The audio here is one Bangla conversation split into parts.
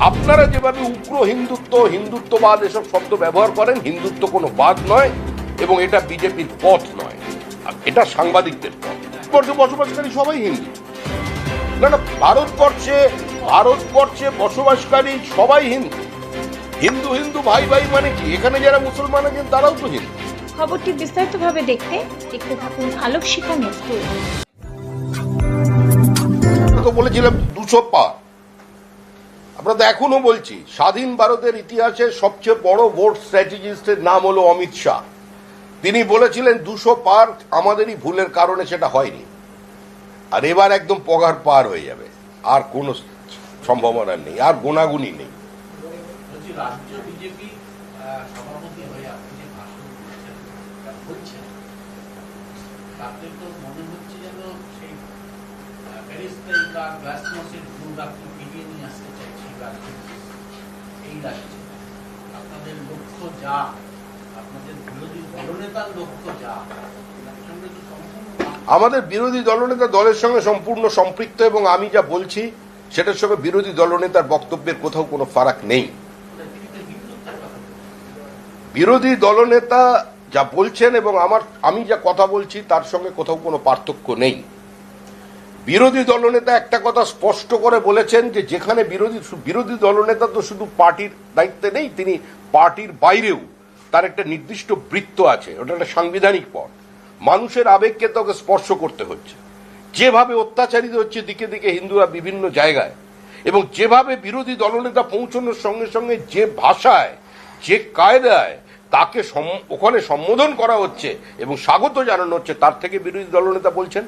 আপনারা যেভাবে উগ্র হিন্দুত্ব হিন্দুত্ববাদ এসব শব্দ ব্যবহার করেন হিন্দুত্ব কোনো বাদ নয় এবং এটা বিজেপির পথ নয়। আর এটা সাংবাদিকদের পথ। ভারতবর্ষে বসবাসকারী সবাই হিন্দু। না না ভারতবর্ষে ভারতবর্ষে বসবাসকারী সবাই হিন্দু। হিন্দু হিন্দু ভাই ভাই মানে কি? এখানে যারা মুসলমান আছেন তারাও তো হিন্দু। খবরটি বিস্তারিতভাবে দেখতে দেখতে থাকুন আলোক শিখা নেত্রী তো বলেছিলাম দুশো পার। আমরা তো এখনও বলছি, স্বাধীন ভারতের ইতিহাসে সবচেয়ে বড় ভোট স্ট্র্যাটেজিস্টের নাম হলো অমিত শাহ। তিনি বলেছিলেন, দুশো পার আমাদেরই ভুলের কারণে সেটা হয়নি। আর এবার একদম পগার পার হয়ে যাবে। আর কোনো সম্ভাবনা নেই, আর গোনাগুনি নেই। তো মনে হচ্ছে যেন সেই আপনি ফিরিয়ে নিয়ে এই আপনাদের লক্ষ্য যা আপনাদের বিরোধী দলনেতার লক্ষ্য যা আমাদের বিরোধী দলনেতা দলের সঙ্গে সম্পূর্ণ সম্পৃক্ত এবং আমি যা বলছি, সেটার সঙ্গে বিরোধী দলনেতার বক্তব্যের কোথাও কোনো ফারাক নেই। বিরোধী দলনেতা যা বলছেন এবং আমার, আমি যা কথা বলছি, তার সঙ্গে কোথাও কোনো পার্থক্য নেই। বিরোধী দলনেতা একটা কথা স্পষ্ট করে বলেছেন যে যেখানে বিরোধী বিরোধী দলনেতা তো শুধু পার্টির দায়িত্বে নেই, তিনি পার্টির বাইরেও তার একটা নির্দিষ্ট বৃত্ত আছে, ওটা একটা সাংবিধানিক পদ মানুষের আবেগকে তোকে স্পর্শ করতে হচ্ছে। যেভাবে অত্যাচারিত হচ্ছে দিকে দিকে হিন্দুরা বিভিন্ন জায়গায়, এবং যেভাবে বিরোধী দলনেতা পৌঁছানোর সঙ্গে সঙ্গে যে ভাষায়, যে কায়দায় তাকে ওখানে সম্বোধন করা হচ্ছে এবং স্বাগত জানানো হচ্ছে, তার থেকে বিরোধী দলনেতা বলছেন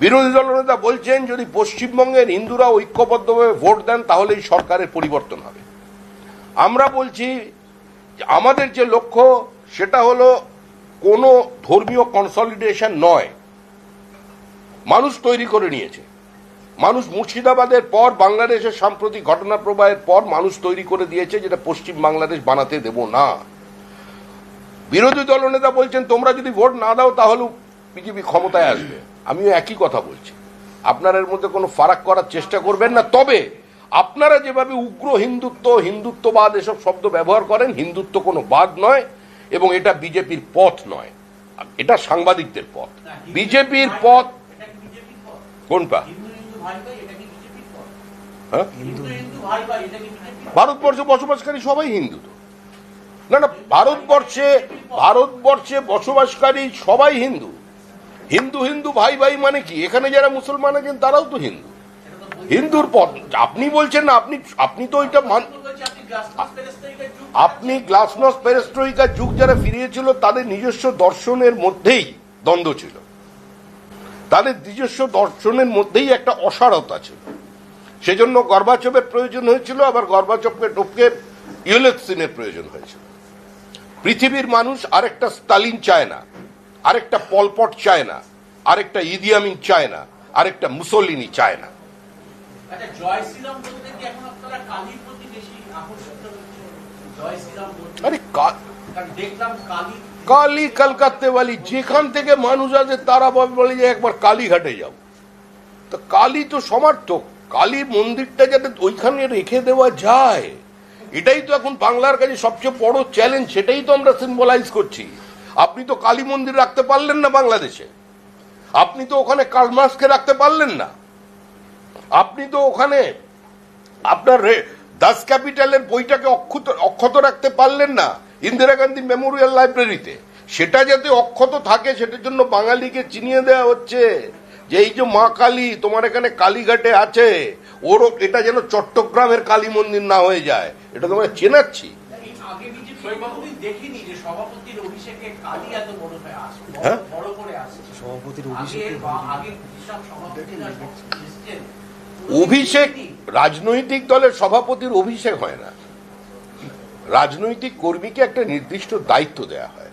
বিরোধী দলনেতা বলছেন, যদি পশ্চিমবঙ্গের হিন্দুরা ঐক্যবদ্ধভাবে ভোট দেন তাহলে এই সরকারের পরিবর্তন হবে। আমরা বলছি, আমাদের যে লক্ষ্য, সেটা হলো কোনো ধর্মীয় কনসলিডেশন নয়। মানুষ তৈরি করে নিয়েছে। মানুষ মুর্শিদাবাদের পর, বাংলাদেশের সাম্প্রতিক ঘটনা প্রবাহের পর মানুষ তৈরি করে দিয়েছে, যেটা পশ্চিম বাংলাদেশ বানাতে দেব না। বিরোধী দলনেতা বলছেন, তোমরা যদি ভোট না দাও, তাহলে বিজেপি ক্ষমতায় আসবে। আমিও একই কথা বলছি। আপনারা এর মধ্যে কোনো ফারাক করার চেষ্টা করবেন না তবে আপনারা যেভাবে উগ্র হিন্দুত্ব হিন্দুত্ববাদ এসব শব্দ ব্যবহার করেন হিন্দুত্ব কোনো বাদ নয় এবং এটা বিজেপির পথ নয়। এটা সাংবাদিকদের পথ। বিজেপির পথ কোনটা? হ্যাঁ? ভারতবর্ষে বসবাসকারী সবাই হিন্দু তো। না না ভারতবর্ষে ভারতবর্ষে বসবাসকারী সবাই হিন্দু। হিন্দু হিন্দু, ভাই ভাই মানে কি? এখানে যারা মুসলমান আছেন, তারাও তো হিন্দু। হিন্দুর পথ, আপনি বলছেন না, আপনি আপনি তো ওইটা মান আপনি গ্লাসনস পেরেস্ট্রোইকার যুগ যারা ফিরিয়েছিল, তাদের নিজস্ব দর্শনের মধ্যেই দ্বন্দ্ব ছিল। তাদের নিজস্ব দর্শনের মধ্যেই একটা অসারতা ছিল। সেজন্য গর্বাচপের প্রয়োজন হয়েছিল, আবার গর্বাচপকে টপকে ইউলেক্সিনের প্রয়োজন হয়েছিল। পৃথিবীর মানুষ আরেকটা স্টালিন চায় না। আরেকটা পলপট চায় না আরেকটা ইদিয়ামিন চায় না আরেকটা মুসলিনি চায় না। আচ্ছা আরে কালী কালী কলকাতে বালি যেখান থেকে মানুষ আছে তারা বলে বলে যে একবার কালীঘাটে যাও। তো কালী তো সমার্থক। কালী মন্দিরটা যাতে ওইখানে রেখে দেওয়া যায় এটাই তো এখন বাংলার কাছে সবচেয়ে বড় চ্যালেঞ্জ সেটাই তো আমরা সিম্বলাইজ করছি। আপনি তো কালী মন্দির রাখতে পারলেন না বাংলাদেশে। আপনি তো ওখানে কালমাসকে রাখতে পারলেন না। আপনি তো ওখানে আপনার দাস ক্যাপিটালের বইটাকে অক্ষত অক্ষত রাখতে পারলেন না ইন্দিরা গান্ধী মেমোরিয়াল লাইব্রেরিতে। সেটা যাতে অক্ষত থাকে, সেটার জন্য বাঙালিকে চিনিয়ে দেওয়া হচ্ছে যে এই যে মা কালী, তোমার এখানে কালীঘাটে আছে, ওরও এটা যেন চট্টগ্রামের কালী মন্দির না হয়ে যায়, এটা তোমরা চেনাচ্ছি। এই আগে বিজেপি কোনোদিন দেখিনি যে সভাপতির অভিষেকে কালী এত বড় হয়ে আসছে বড়-? করে আসছে। সভাপতির অভিষেকে আগে যেসব সভাপতিরা এসছেন অভিষেক রাজনৈতিক দলের সভাপতির অভিষেক হয় না। রাজনৈতিক কর্মীকে একটা নির্দিষ্ট দায়িত্ব দেয়া হয়।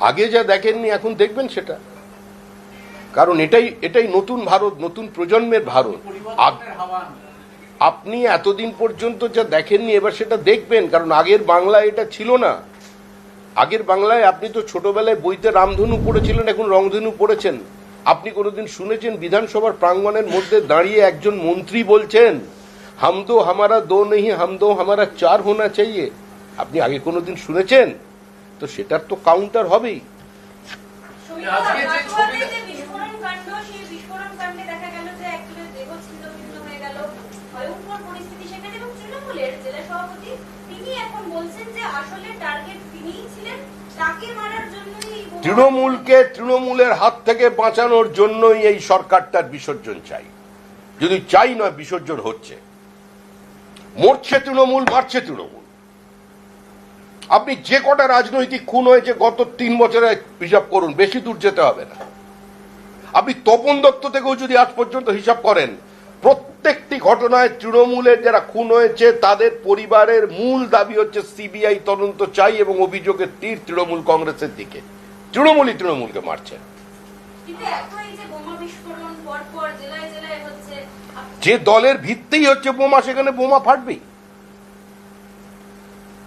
আগে যা দেখেননি এখন দেখবেন সেটা। কারণ এটাই এটাই নতুন ভারত নতুন প্রজন্মের ভারত। আপনি এতদিন পর্যন্ত যা দেখেননি এবার সেটা দেখবেন কারণ আগের বাংলায় এটা ছিল না। আগের বাংলায় আপনি তো ছোটবেলায় বইতে রামধনু পড়েছিলেন এখন রংধনু পড়েছেন। আপনি কোনোদিন শুনেছেন বিধানসভার প্রাঙ্গণের মধ্যে দাঁড়িয়ে একজন মন্ত্রী বলছেন হামদো হামারা দো নেহি হামদো হামারা চার হোনা চাইয়ে আপনি আগে কোনোদিন শুনেছেন? তো সেটার তো কাউন্টার হবেই। আজকে যে ছবি এবং জেলা সভাপতি। তিনি এখন বলছেন যে আসলে টার্গেট তিনিই ছিলেন। তাকে মারার জন্যই তৃণমূলকে তৃণমূলের হাত থেকে বাঁচানোর জন্যই এই সরকারটার বিসর্জন চাই। যদি চাই নয় বিসর্জন হচ্ছে। মরছে তৃণমূল, মারছে তৃণমূল। আপনি যে কটা রাজনৈতিক খুন হয়েছে গত তিন বছরে হিসাব করুন, বেশি দূর যেতে হবে না। আপনি তপন দত্ত থেকেও যদি আজ পর্যন্ত হিসাব করেন প্রত্যেকটি ঘটনায় তৃণমূলের যারা খুন হয়েছে তাদের পরিবারের মূল দাবি হচ্ছে সিবিআই তদন্ত চাই এবং অভিযোগের তীর তৃণমূল কংগ্রেসের দিকে। তৃণমূলই তৃণমূলকে মারছে। যে দলের ভিত্তিই হচ্ছে বোমা সেখানে বোমা ফাটবেই।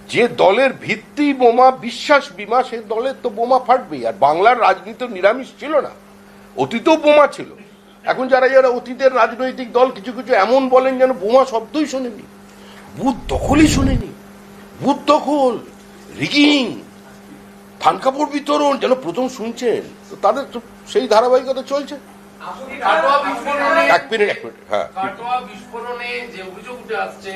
যে দলের ভিত্তি বোমা বিশ্বাস বিমা সে দলের তো বোমা ফাটবেই। আর বাংলার রাজনীতি নিরামিষ ছিল না। অতীতেও বোমা ছিল। এখন যারা যারা অতীতের রাজনৈতিক দল কিছু কিছু এমন বলেন যেন বোমা শব্দই শোনেনি বুথ দখলই শোনেনি বুথ দখল রিগিং থান কাপড় বিতরণ যেন প্রথম শুনছেন তো তাদের সেই ধারাবাহিকতা চলছে। কাটোয়া বিস্ফোরণে এক মিনিট এক মিনিট হ্যাঁ। কাটোয়া বিস্ফোরণে যে অভিযোগ উঠে আসছে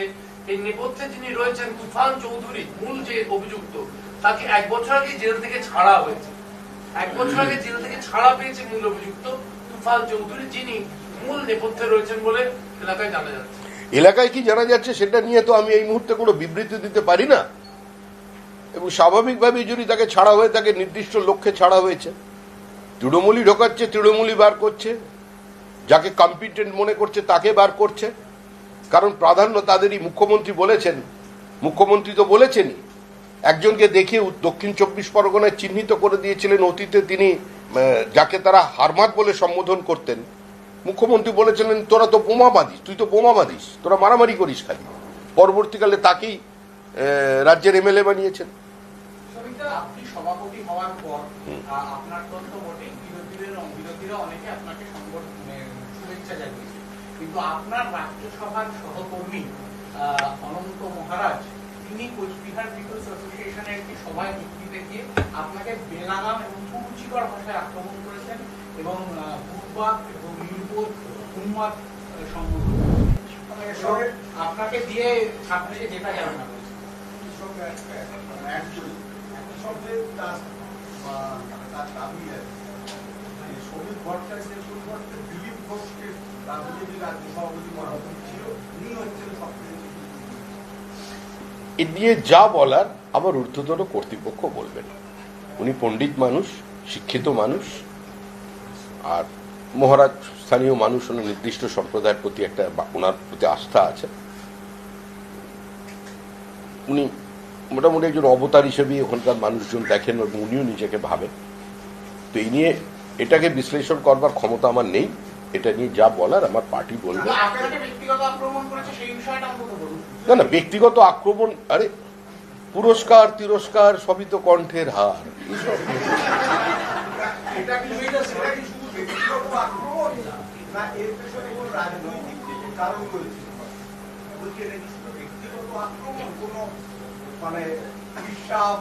এই নেপথ্যে যিনি রয়েছেন তুফান চৌধুরী মূল যে অভিযুক্ত তাকে এক বছর আগে জেল থেকে ছাড়া হয়েছে। এক বছর আগে জেল থেকে ছাড়া পেয়েছে মূল অভিযুক্ত। এলাকায় কি জানা যাচ্ছে? সেটা নিয়ে তো আমি এই মুহূর্তে কোনো বিবৃতি দিতে পারি না। এবং স্বাভাবিকভাবেই যদি তাকে ছাড়া হয়ে, তাকে নির্দিষ্ট লক্ষ্যে ছাড়া হয়েছে, তৃণমূলই ঢোকাচ্ছে, তৃণমূলই বার করছে, যাকে কম্পিটেন্ট মনে করছে তাকে বার করছে। কারণ প্রাধান্য তাদেরই মুখ্যমন্ত্রী বলেছেন, মুখ্যমন্ত্রী তো বলেছেনই। একজনকে দেখে দক্ষিণ চব্বিশ পরগনায় চিহ্নিত করে দিয়েছিলেন অতীতে তিনি যাকে তারা হারমাত বলে সম্বোধন করতেন, মুখ্যমন্ত্রী বলেছিলেন, তোরা তো বোমা বাঁধিস তুই তো বোমা বাঁধিস তোরা মারামারি করিস খালি। পরবর্তীকালে তাকেই রাজ্যের এমএলএ বানিয়েছেন। কিন্তু আপনার রাজ্যসভার সহকর্মী অনন্ত মহারাজ তিনি কোচবিহার পিপলস অ্যাসোসিয়েশনের একটি সভায় বক্তৃতা দিয়ে আপনাকে বেলাগাম এবং কুরুচিকর ভাষায় আক্রমণ করেছেন এবং এবং নির্বোধ উন্মাদ সম্বোধন আপনাকে দিয়ে ছাত্রীকে যেটা যাবে না দিলীপ ঘোষকে রাজ্য সভাপতি করা ছিল উনি হচ্ছেন সবচেয়ে এ নিয়ে যা বলার আবার ঊর্ধ্বতন কর্তৃপক্ষ বলবেন। উনি পণ্ডিত মানুষ, শিক্ষিত মানুষ, আর মহারাজ স্থানীয় মানুষ ওনার নির্দিষ্ট সম্প্রদায়ের প্রতি একটা ওনার প্রতি আস্থা আছে। উনি মোটামুটি একজন অবতার হিসেবেই ওখানকার মানুষজন দেখেন এবং উনিও নিজেকে ভাবেন। তো এই নিয়ে এটাকে বিশ্লেষণ করবার ক্ষমতা আমার নেই। এটা নিয়ে যা বলার আমার পার্টি বলবে। না না ব্যক্তিগত আক্রমণ আরে পুরস্কার তিরস্কার সবই তো কণ্ঠের হার। মানে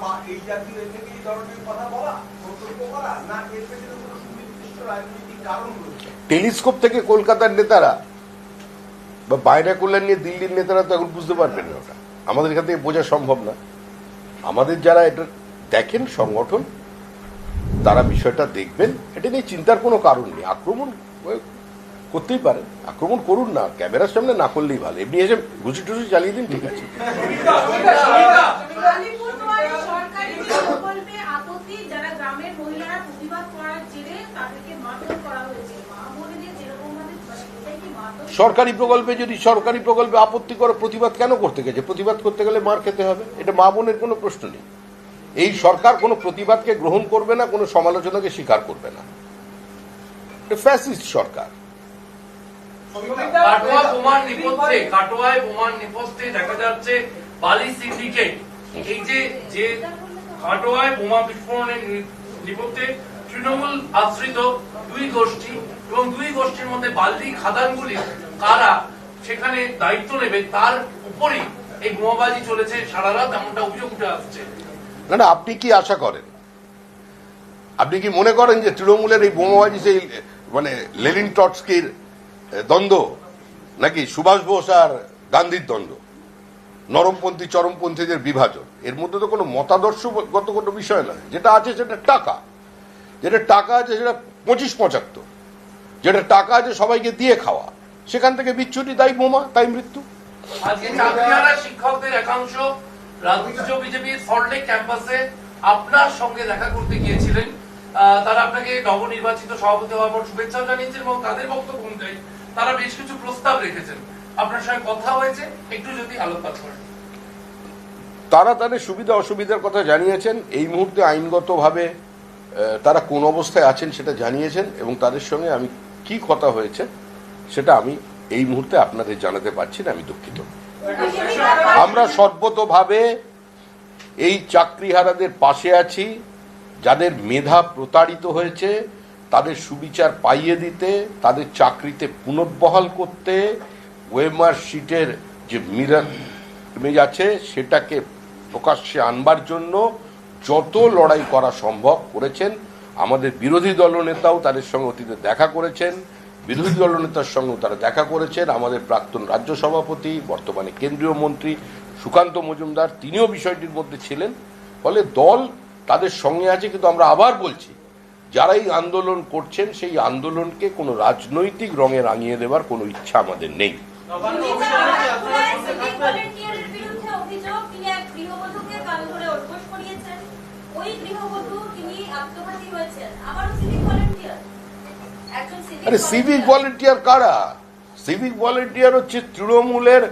বা এই জাতীয় থেকে এই ধরনের কথা বলা মন্তব্য করা? না এর পেছনে টেলিস্কোপ থেকে কলকাতার নেতারা বা বাইরে কল্যাণ নিয়ে দিল্লির নেতারা তো এখন বুঝতে পারবেন না ওটা আমাদের এখান থেকে বোঝা সম্ভব না আমাদের যারা এটা দেখেন সংগঠন তারা বিষয়টা দেখবেন এটা নিয়ে চিন্তার কোনো কারণ নেই আক্রমণ করতেই পারেন আক্রমণ করুন না ক্যামেরার সামনে না করলেই ভালো এমনি এসে ঘুষি টুসি চালিয়ে দিন ঠিক আছে আলিপুরদুয়ারে সরকারি প্রকল্পে আপত্তি যারা গ্রামের মহিলারা প্রতিবাদ করার জেরে তাদেরকে মারধর করা হয়েছে মা বোনেদের যেরকম ভাবে মানে এটাই কি মারধর সরকারি প্রকল্পে যদি সরকারি প্রকল্পে আপত্তি করে প্রতিবাদ কেন করতে গেছে? প্রতিবাদ করতে গেলে মার খেতে হবে। এটা মা বোনের কোনো প্রশ্ন নেই। এই সরকার কোনো প্রতিবাদকে গ্রহণ করবে না, কোনো সমালোচনাকে স্বীকার করবে না। ফ্যাসিস্ট সরকার। তৃণমূল আশ্রিত দুই গোষ্ঠী এবং দুই গোষ্ঠীর মধ্যে বালি খাদানগুলি কারা সেখানে দায়িত্ব নেবে, তার উপরই এই বোমাবাজি চলেছে সারা রাত, এমনটা অভিযোগ উঠে আসছে। না না, আপনি কি আশা করেন? আপনি কি মনে করেন যে তৃণমূলের এই বোমাবাজি সেই মানে লেলিন টটস্কির দ্বন্দ্ব? নাকি সুভাষ বোস আর গান্ধীর দ্বন্দ্ব? নরমপন্থী চরমপন্থীদের বিভাজন, এর মধ্যে তো কোনো মতাদর্শগত কোনো বিষয় নয়। যেটা আছে সেটা টাকা। যেটা টাকা আছে সেটা পঁচিশ পঁচাত্তর। যেটা টাকা আছে সবাইকে দিয়ে খাওয়া। সেখান থেকে বিচ্ছুটি তাই বোমা তাই মৃত্যু। শিক্ষকদের একাংশ রাজ্য বিজেপির সল্টলেক ক্যাম্পাসে আপনার সঙ্গে দেখা করতে গিয়েছিলেন। তারা আপনাকে নবনির্বাচিত সভাপতি হওয়ার পর শুভেচ্ছা জানিয়েছেন এবং তাদের বক্তব্য অনুযায়ী তারা বেশ কিছু প্রস্তাব রেখেছেন। আপনার সঙ্গে কথা হয়েছে একটু যদি আলোকপাত করেন। তারা তাদের সুবিধা অসুবিধার কথা জানিয়েছেন। এই মুহূর্তে আইনগতভাবে তারা কোন অবস্থায় আছেন সেটা জানিয়েছেন এবং তাদের সঙ্গে আমি কি কথা হয়েছে সেটা আমি এই মুহূর্তে আপনাদের জানাতে পারছি না, আমি দুঃখিত। আমরা সর্বতভাবে এই চাকরিহারাদের পাশে আছি, যাদের মেধা প্রতারিত হয়েছে, তাদের সুবিচার পাইয়ে দিতে, তাদের চাকরিতে পুনর্বহাল করতে, ওয়েমার শিটের যে মিরার ইমেজ আছে, সেটাকে প্রকাশ্যে আনবার জন্য যত লড়াই করা সম্ভব করেছেন। আমাদের বিরোধী দলনেতাও তাদের সঙ্গে অতীতে দেখা করেছেন। বিরোধী দলনেতার সঙ্গেও তারা দেখা করেছেন আমাদের প্রাক্তন রাজ্য সভাপতি বর্তমানে কেন্দ্রীয় মন্ত্রী সুকান্ত মজুমদার তিনিও বিষয়টির মধ্যে ছিলেন ফলে দল তাদের সঙ্গে আছে কিন্তু আমরা আবার বলছি যারা এই আন্দোলন করছেন সেই আন্দোলনকে কোনো রাজনৈতিক রঙে রাঙিয়ে দেওয়ার কোনো ইচ্ছা আমাদের নেই ওই গৃহবধূ তিনি আত্মঘাতী হয়েছেন আবারও সিভিক ভলেন্টিয়ার একজন সিভিক আরে সিভিক ভলেন্টিয়ার কারা? সিভিক ভলেন্টিয়ার হচ্ছে তৃণমূলের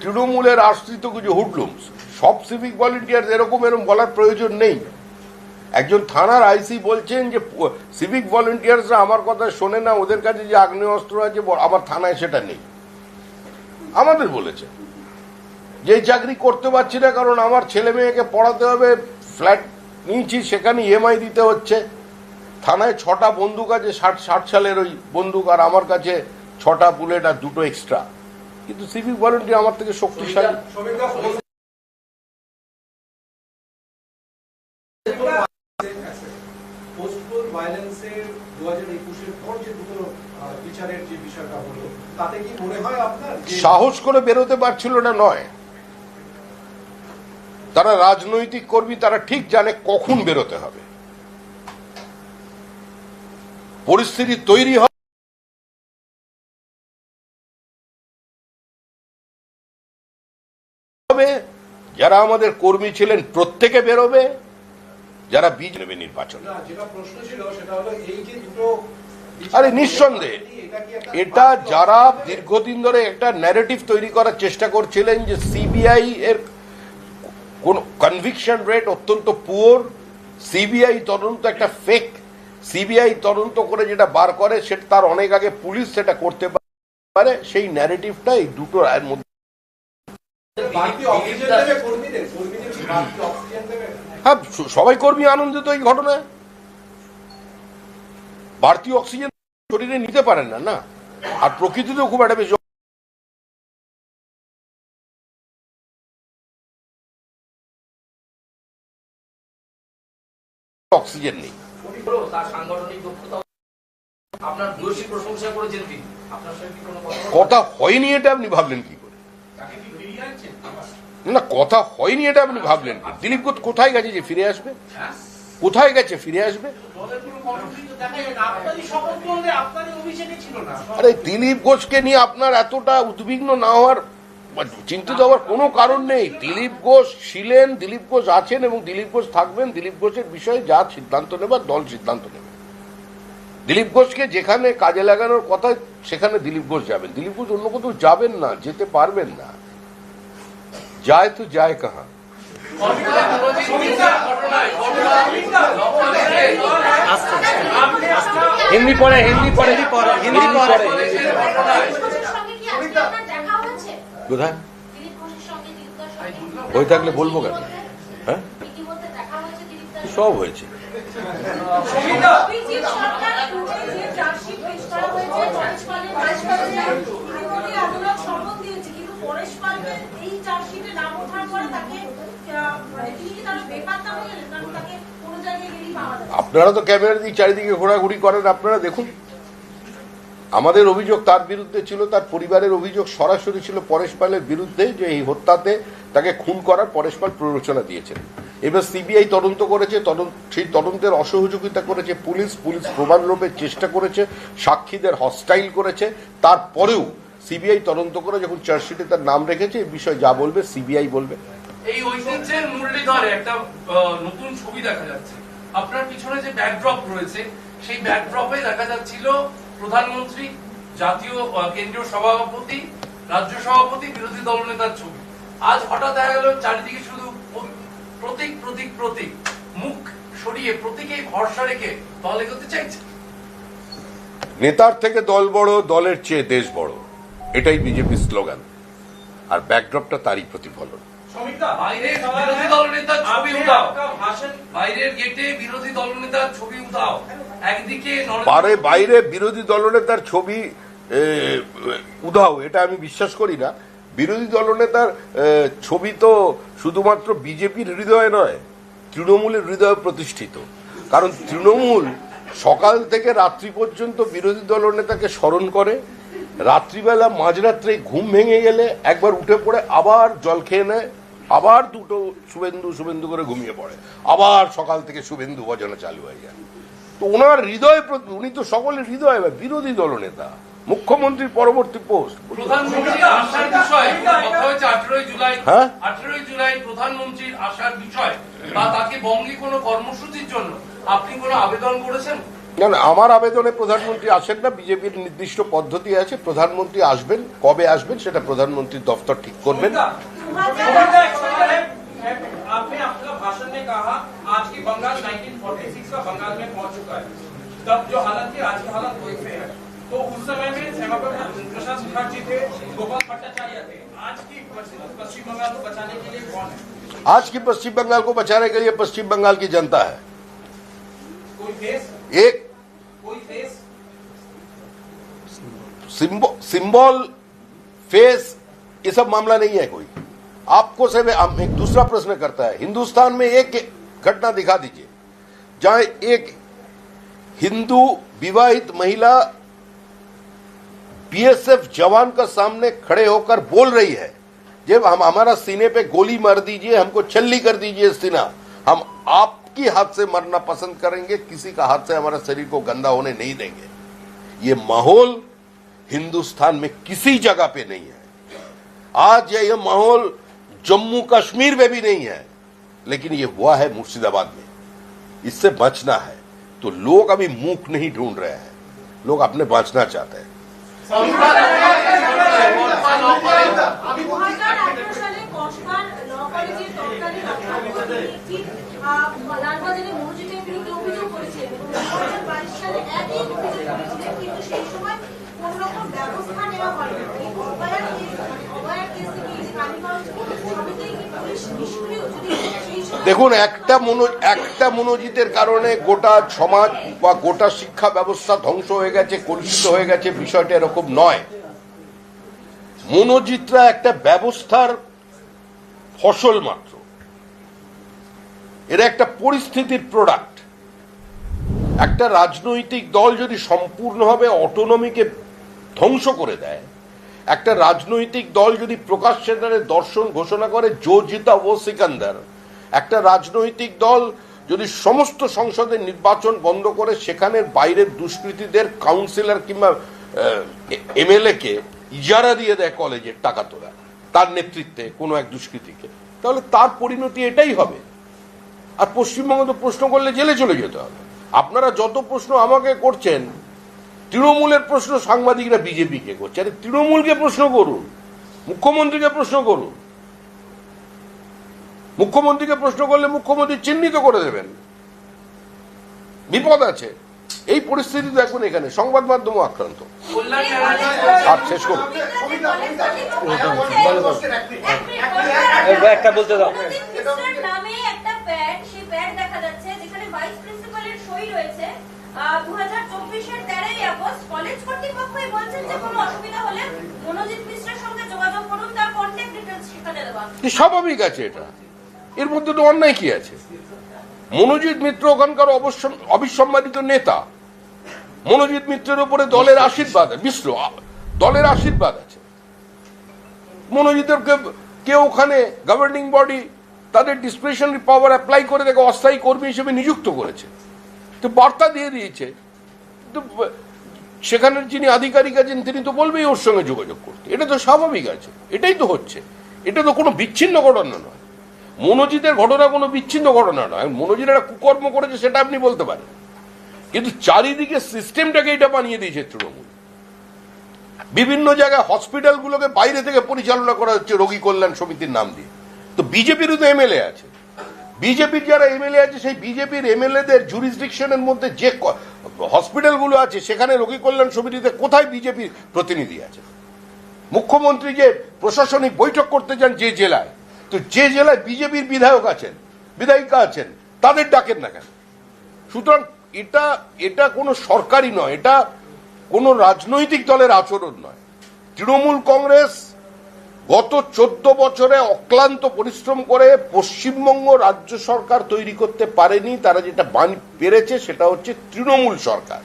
তৃণমূলের আশ্রিত কিছু হুডলুমস সব সিভিক ভলেন্টিয়ার এরকম এরকম বলার প্রয়োজন নেই। একজন থানার আইসি বলছেন যে সিভিক ভলেন্টিয়ার্সরা আমার কথা শোনে না, ওদের কাছে যে আগ্নেয়াস্ত্র আছে, ব- আমার থানায় সেটা নেই। আমাদের বলেছে। যে চাকরি করতে পারছি না, কারণ আমার ছেলে মেয়েকে পড়াতে হবে, ফ্ল্যাট নিয়েছি, সেখানে ইএমআই দিতে হচ্ছে। থানায় ছটা বন্দুক আছে ষাট ষাট সালের ওই বন্দুক আর আমার কাছে ছটা বুলেট আর দুটো এক্সট্রা কিন্তু সিভিক ভলেন্টিয়ার আমার থেকে শক্তিশালী। সাহস করে বেরোতে পারছিল না নয়। তারা রাজনৈতিক কর্মী তারা ঠিক জানে কখন বেরোতে হবে। পরিস্থিতি তৈরি হয়। যারা আমাদের কর্মী ছিলেন প্রত্যেকে বেরোবে যারা বীজ নেবে নির্বাচনে। আরে নিঃসন্দেহে। এটা এটা যারা দীর্ঘদিন ধরে একটা ন্যারেটিভ তৈরি করার চেষ্টা করছিলেন যে সিবিআই এর কোন কনভিকশন রেট অত্যন্ত পুয়ার সিবিআই তদন্ত একটা ফেক সিবিআই তদন্ত করে যেটা বার করে সেটা তার অনেক আগে পুলিশ সেটা করতে পারে। সেই ন্যারেটিভটা এই দুটো রায়ের মধ্যে। অক্সিজেন দেবে কর্মীদের? কর্মীদের কি বাড়তি অক্সিজেন দেবে? হ্যাঁ সবাই কর্মী আনন্দিত এই ঘটনায়। বাড়তি অক্সিজেন শরীরে নিতে পারেন না না? আর প্রকৃতিতেও খুব একটা বেশি অক্সিজেন নেই। তার সাংগঠনিক দক্ষতা আপনার ভূয়সী প্রশংসা করেছেন তিনি। আপনার সঙ্গে কি কোনো কথা হয়নি এটা আপনি ভাবলেন কি করে? না কথা হয়নি এটা আপনি ভাবলেন কি? দিলীপ ঘোষ কোথায় গেছে যে ফিরে আসবে? হ্যাঁ? কোথায় গেছে ফিরে আসবে? আরে দিলীপ ঘোষকে নিয়ে আপনার এতটা উদ্বিগ্ন না হওয়ার চিন্তিত হওয়ার কোনো কারণ নেই। দিলীপ ঘোষ ছিলেন দিলীপ ঘোষ আছেন এবং দিলীপ ঘোষ থাকবেন। দিলীপ ঘোষের বিষয়ে যা সিদ্ধান্ত নেবার দল সিদ্ধান্ত নেবে। দিলীপ ঘোষকে যেখানে কাজে লাগানোর কথা সেখানে দিলীপ ঘোষ যাবেন। দিলীপ ঘোষ অন্য কোথাও যাবেন না যেতে পারবেন না। যায় তো যায় কাহা। ঘটনা নবনির্বাচিত হিন্দি পড়ে হিন্দি পড়ে হিন্দি পড়ে। কোথায়? হয়ে থাকলে বলব কেন? হ্যাঁ? সব হয়েছে। আপনারা তো ক্যামেরা দিয়ে চারিদিকে ঘোরাঘুরি করেন আপনারা দেখুন। আমাদের অভিযোগ তার বিরুদ্ধে ছিল, তার পরিবারের অভিযোগ সরাসরি ছিল পরেশ পালের বিরুদ্ধে যে এই হত্যাতে তাকে খুন করার পরেশ পাল প্ররোচনা দিয়েছেন। এবার সিবিআই তদন্ত করেছে, তদন্ত সেই তদন্তের অসহযোগিতা করেছে পুলিশ পুলিশ প্রমাণ লোপের চেষ্টা করেছে, সাক্ষীদের হস্টাইল করেছে। তারপরেও সিবিআই তদন্ত করে যখন চার্জশিটে তার নাম রেখেছে এই বিষয়ে যা বলবে সিবিআই বলবে। এই ঐতিহ্যের মুরলীধরে একটা নতুন ছবি দেখা যাচ্ছে। আপনার পিছনে যে ব্যাকড্রপ রয়েছে, সেই ব্যাকড্রপে দেখা যাচ্ছিল প্রধানমন্ত্রী জাতীয় কেন্দ্রীয় সভাপতি রাজ্য সভাপতি বিরোধী দল নেতার ছবি। আজ হঠাৎ দেখা গেল চারিদিকে শুধু প্রতীক প্রতীক প্রতীক। মুখ সরিয়ে প্রতীকে ভরসা রেখে দল এগোতে চাইছে। নেতার থেকে দল বড় দলের চেয়ে দেশ বড়। এটাই বিজেপি স্লোগান। আর ব্যাকড্রপটা তারই প্রতিফলন। বাইরের গেটে বিরোধী দলনেতার ছবি উঠাও পারে বাইরে বিরোধী দলনেতার ছবি উধাও এটা আমি বিশ্বাস করি না। বিরোধী দলনেতার ছবি তো শুধুমাত্র বিজেপির হৃদয়ে নয় তৃণমূলের হৃদয়ে প্রতিষ্ঠিত। কারণ তৃণমূল সকাল থেকে রাত্রি পর্যন্ত বিরোধী দলনেতাকে স্মরণ করে। রাত্রিবেলা মাঝরাত্রে ঘুম ভেঙে গেলে একবার উঠে পড়ে আবার জল খেয়ে নেয় আবার দুটো শুভেন্দু শুভেন্দু করে ঘুমিয়ে পড়ে আবার সকাল থেকে শুভেন্দু ভজনা চালু হয়ে যায়। তো ওনার হৃদয় প্রতি- উনি তো সকলের হৃদয় বিরোধী দলনেতা মুখ্যমন্ত্রীর পরবর্তী পোস্ট প্রধানমন্ত্রী আসার বিষয় কথা হয়েছে আঠেরোই জুলাই হ্যাঁ? আঠেরোই জুলাই প্রধানমন্ত্রীর আসার বিষয় বা তাকে বঙ্গে কোনো কর্মসূচির জন্য আপনি কোনো আবেদন করেছেন না না আমার আবেদনে প্রধানমন্ত্রী আসেন না বিজেপির নির্দিষ্ট পদ্ধতি আছে প্রধানমন্ত্রী আসবেন কবে আসবেন সেটা প্রধানমন্ত্রীর দফতর ঠিক করবেন समिता দু হাজার समिता एक सवाल है है, आपने आपका भाषण में कहा आज की बंगाल 1946 का बंगाल में पहुँच चुका है। तब जो हालत थी आज की हालत वैसे है। तो उस समय में श्यामा प्रसाद मुखर्जी थे गोपाल भट्टाचार्य थे। आज की पश्चिम बंगाल को बचाने के लिए कौन है? आज की पश्चिम बंगाल को बचाने के लिए पश्चिम बंगाल की जनता है। कोई देश? एक कोई देश? सिंबल फेस ये सब मामला नहीं है कोई। आपको से मैं- एक दूसरा प्रश्न करता है। हिंदुस्तान में एक घटना दिखा दीजिए। जहाँ एक हिंदू विवाहित महिला बीएसएफ जवान का सामने खड़े होकर बोल रही है जब हम हमारा सीने पे गोली मार दीजिए हमको छल्ली कर दीजिए सीना हम आपकी हाथ से मरना पसंद करेंगे किसी का हाथ से हमारा शरीर को गंदा होने नहीं देंगे। ये माहौल हिंदुस्तान में किसी जगह पे नहीं है। आज ये, ये माहौल जम्मू कश्मीर में भी नहीं है लेकिन ये हुआ है मुर्शिदाबाद में। इससे बचना है तो लोग अभी मुख नहीं ढूंढ रहे हैं लोग अपने बचना चाहते हैं দু হাজার আঠারো সালে কসবার ল কলেজের তৎকালীন অধ্যাপক একটি আহ, লালবাজারে মসজিদের বিরুদ্ধে অভিযোগ করেছিলেন এবং দু হাজার বাইশ সালে একই অভিযোগ করেছিলেন কিন্তু সেই সময় দেখুন, একটা মনো, একটা মনোজিতের কারণে গোটা সমাজ বা গোটা শিক্ষা ব্যবস্থা ধ্বংস হয়ে গেছে, কলুষিত হয়ে গেছে, বিষয়টা এরকম নয়। মনোজিতরা একটা ব্যবস্থার ফসল মাত্র। এরা একটা পরিস্থিতির প্রোডাক্ট একটা রাজনৈতিক দল যদি সম্পূর্ণভাবে অটোনমিকে ধ্বংস করে দেয়। একটা রাজনৈতিক দল যদি প্রকাশ্যে দর্শন ঘোষণা করে, জো জিতা ও সিকান্দার। একটা রাজনৈতিক দল যদি সমস্ত সংসদের নির্বাচন বন্ধ করে, সেখানের বাইরের দুষ্কৃতীদের কাউন্সিলর কিংবা এমএলএ কে ইজারা দিয়ে দেয় কলেজের টাকা তোলা, তার নেতৃত্বে কোনো এক দুষ্কৃতীকে। তাহলে তার পরিণতি এটাই হবে। আর পশ্চিমবঙ্গে তো প্রশ্ন করলে জেলে চলে যেতে হবে। আপনারা যত প্রশ্ন আমাকে করছেন তৃণমূলের প্রশ্ন সাংবাদিকরা বিজেপিকে করছে। আরে তৃণমূলকে প্রশ্ন করুন মুখ্যমন্ত্রীকে প্রশ্ন করুন। মুখ্যমন্ত্রীকে প্রশ্ন করলে মুখ্যমন্ত্রী চিহ্নিত করে দেবেন। বিপদ আছে। এই পরিস্থিতি দেখুন এখানে সংবাদ মাধ্যম আক্রান্ত। আর শেষ করুন। একটা বলতে দাও। মনোজিৎ স্বাভাবিক আছে এটা। এর মধ্যে তো অন্যায় কি আছে? মনোজিৎ মিত্র ওখানকার অবিসম্মানিত নেতা। মনোজিৎ মিত্রের উপরে দলের আশীর্বাদ মিশ্র দলের আশীর্বাদ আছে। মনোজিতের কেউ ওখানে গভর্নিং বডি তাদের ডিসক্রিপশনারি পাওয়ার অ্যাপ্লাই করে দেখে অস্থায়ী কর্মী হিসেবে নিযুক্ত করেছে। তো বার্তা দিয়ে দিয়েছে। তো সেখানের যিনি আধিকারিক আছেন, তিনি তো বলবেই ওর সঙ্গে যোগাযোগ করতে। এটা তো স্বাভাবিক আছে। এটাই তো হচ্ছে। এটা তো কোনো বিচ্ছিন্ন ঘটনা নয়। মনোজিতের ঘটনা কোনো বিচ্ছিন্ন ঘটনা নয়। মনোজিৎ একটা কুকর্ম করেছে, সেটা আপনি বলতে পারেন। কিন্তু চারিদিকে সিস্টেমটাকে এটা বানিয়ে দিয়েছে তৃণমূল। বিভিন্ন জায়গায় হসপিটালগুলোকে বাইরে থেকে পরিচালনা করা হচ্ছে রোগী কল্যাণ সমিতির নাম দিয়ে। তো বিজেপিরও তো এমএলএ আছে। বিজেপির যারা এমএলএ আছে, সেই বিজেপির এমএলএদের জুরিসডিকশনের মধ্যে যে হসপিটালগুলো আছে, সেখানে রোগী কল্যাণ সমিতিতে কোথায় বিজেপির প্রতিনিধি আছে? মুখ্যমন্ত্রী যে প্রশাসনিক বৈঠক করতে যান যে জেলায়, তো যে জেলায় বিজেপির বিধায়ক আছেন, বিধায়িকা আছেন, তাদের ডাকেন না কেন? সুতরাং এটা এটা কোনো সরকারি নয়, এটা কোনো রাজনৈতিক দলের আচরণ নয়। তৃণমূল কংগ্রেস গত চোদ্দ বছরে অক্লান্ত পরিশ্রম করে পশ্চিমবঙ্গ রাজ্য সরকার তৈরি করতে পারেনি, তারা যেটা বান পেরেছে সেটা হচ্ছে তৃণমূল সরকার।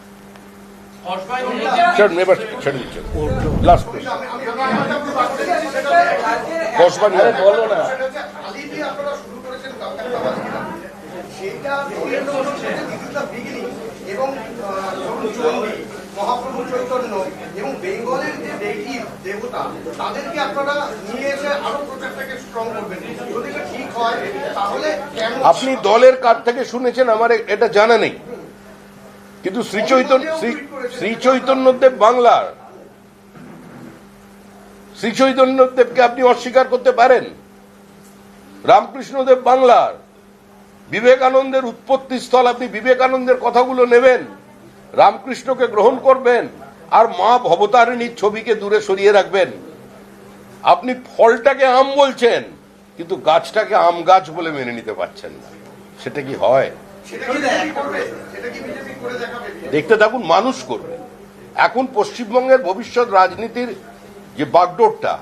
এবং মহাপ্রভু চৈতন্য এবং বেঙ্গলের যে দেবী দেবতা তাদেরকে আপনারা নিয়ে এসে আরও প্রচারটাকে স্ট্রং করবেন। যদি ঠিক হয় তাহলে আপনি দলের কার থেকে শুনেছেন আমার এটা জানা নেই। কিন্তু শ্রী চৈতন্য শ্রী- শ্রী চৈতন্যদেব বাংলার। শ্রী চৈতন্যদেবকে আপনি অস্বীকার করতে পারেন। রামকৃষ্ণদেব বাংলার। বিবেকানন্দের উৎপত্তি স্থল আপনি বিবেকানন্দের কথাগুলো নেবেন। রামকৃষ্ণকে গ্রহণ করবেন আর মা ভবতারিণীর ছবিকে দূরে সরিয়ে রাখবেন। আপনি ফলটাকে আম বলছেন কিন্তু গাছটাকে আম গাছ বলে মেনে নিতে পারছেন না। সেটা কি হয়? দেখতে থাকুন মানুষ করবে। এখন পশ্চিমবঙ্গের ভবিষ্যৎ রাজনীতির যে বাগডোরটা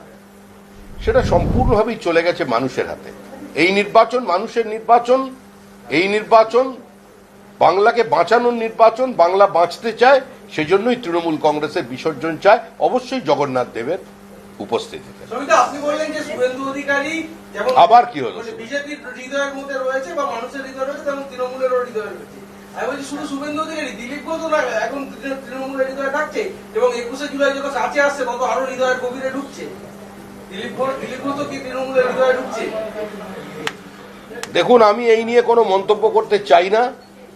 সেটা সম্পূর্ণভাবেই চলে গেছে মানুষের হাতে। এই নির্বাচন মানুষের নির্বাচন এই নির্বাচন বাংলাকে বাঁচানোর নির্বাচন বাংলা বাঁচতে চায় সেজন্যই তৃণমূল কংগ্রেসের বিসর্জন চায়। অবশ্যই জগন্নাথ দেবের উপস্থিতিতে। যেমন আবার কি হলো? মানে বিজেপির হৃদয়ের মধ্যে রয়েছে বা মানুষের হৃদয় রয়েছে তেমন তৃণমূলেরও হৃদয় রয়েছে। আমি বলছি শুধু শুভেন্দু অধিকারী দিলীপ ঘোষ এখন তৃণমূলের হৃদয়ে থাকছে এবং একুশে জুলাই যখন কাছে আসছে তত আরও হৃদয়ের গভীরে ঢুকছে। দিলীপ ঘোষ দিলীপ ঘোষ কি তৃণমূলের হৃদয়ে ঢুকছে? দেখুন আমি এই নিয়ে কোনো মন্তব্য করতে চাই না।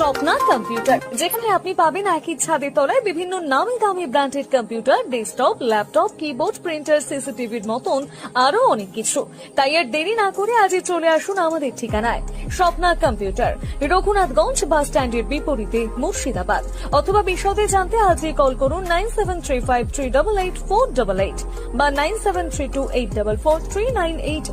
Swapna computer, যেখানে আপনি পাবেন একই ছাদের তলায় বিভিন্ন নামি দামি branded computer, desktop, laptop, keyboard, printer, সিসিটিভির মতন আরও অনেক কিছু। তাই আর দেরি না করে আজই চলে আসুন আমাদের ঠিকানায়। স্বপ্না কম্পিউটার, রঘুনাথগঞ্জ বাস স্ট্যান্ডের বিপরীতে মুর্শিদাবাদ। অথবা বিশদে জানতে আজই কল করুন nine seven three five three double eight four double eight বা nine seven three two eight double four three nine eight